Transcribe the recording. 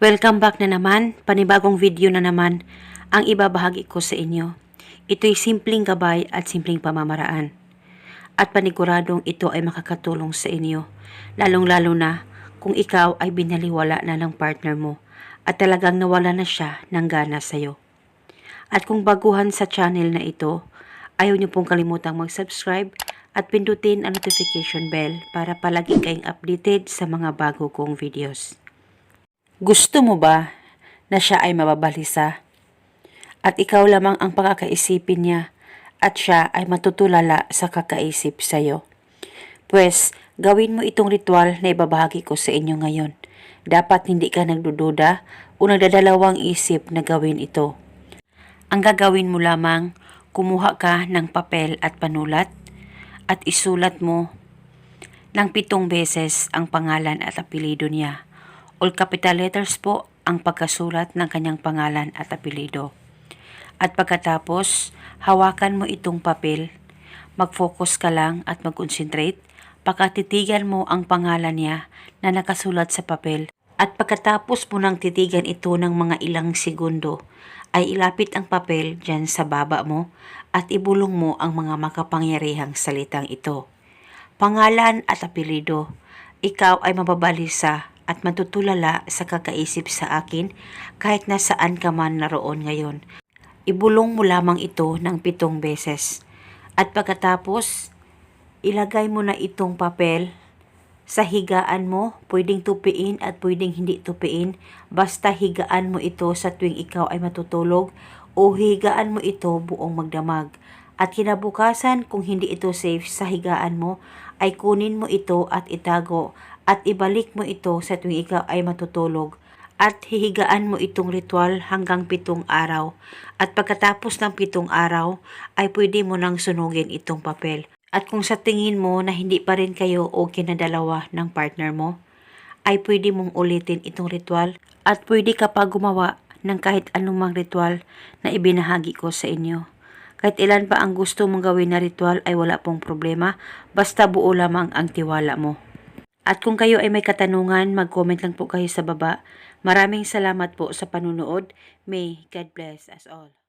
Welcome back na naman, panibagong video na naman ang ibabahagi ko sa inyo. Ito'y simpleng gabay at simpleng pamamaraan. At paniguradong ito ay makakatulong sa inyo, lalong-lalo na kung ikaw ay binaliwala na ng partner mo at talagang nawala na siya ng gana sa'yo. At kung baguhan sa channel na ito, ayaw niyo pong kalimutang mag-subscribe at pindutin ang notification bell para palagi kayong updated sa mga bago kong videos. Gusto mo ba na siya ay mababalisa? At ikaw lamang ang pagkakaisipin niya at siya ay matutulala sa kakaisip sa'yo. Pwes, gawin mo itong ritual na ibabahagi ko sa inyo ngayon. Dapat hindi ka nagdududa o nagdadalawang isip na gawin ito. Ang gagawin mo lamang, kumuha ka ng papel at panulat at isulat mo ng pitong beses ang pangalan at apelido niya. All capital letters po ang pagkasulat ng kanyang pangalan at apelido. At pagkatapos, hawakan mo itong papel, mag-focus ka lang at mag-concentrate, pagkatitigan mo ang pangalan niya na nakasulat sa papel. At pagkatapos mo nang titigan ito ng mga ilang segundo, ay ilapit ang papel dyan sa baba mo at ibulong mo ang mga makapangyarihang salitang ito. Pangalan at apelido, ikaw ay mababalisa at matutulala sa kakaisip sa akin kahit nasaan ka man naroon ngayon. Ibulong mo lamang ito ng pitong beses. At pagkatapos, ilagay mo na itong papel sa higaan mo, pwedeng tupiin at pwedeng hindi tupiin, basta higaan mo ito sa tuwing ikaw ay matutulog o higaan mo ito buong magdamag. At kinabukasan, kung hindi ito safe sa higaan mo, ay kunin mo ito at itago at ibalik mo ito sa tuwing ikaw ay matutulog at hihigaan mo itong ritual hanggang pitong araw. At pagkatapos ng pitong araw, ay pwede mo nang sunugin itong papel. At kung sa tingin mo na hindi pa rin kayo okay na dalawa ng partner mo, ay pwede mong ulitin itong ritual at pwede ka pa gumawa ng kahit anumang ritual na ibinahagi ko sa inyo. Kahit ilan pa ang gusto mong gawin na ritual ay wala pong problema, basta buo lamang ang tiwala mo. At kung kayo ay may katanungan, mag-comment lang po kayo sa baba. Maraming salamat po sa panunood. May God bless us all.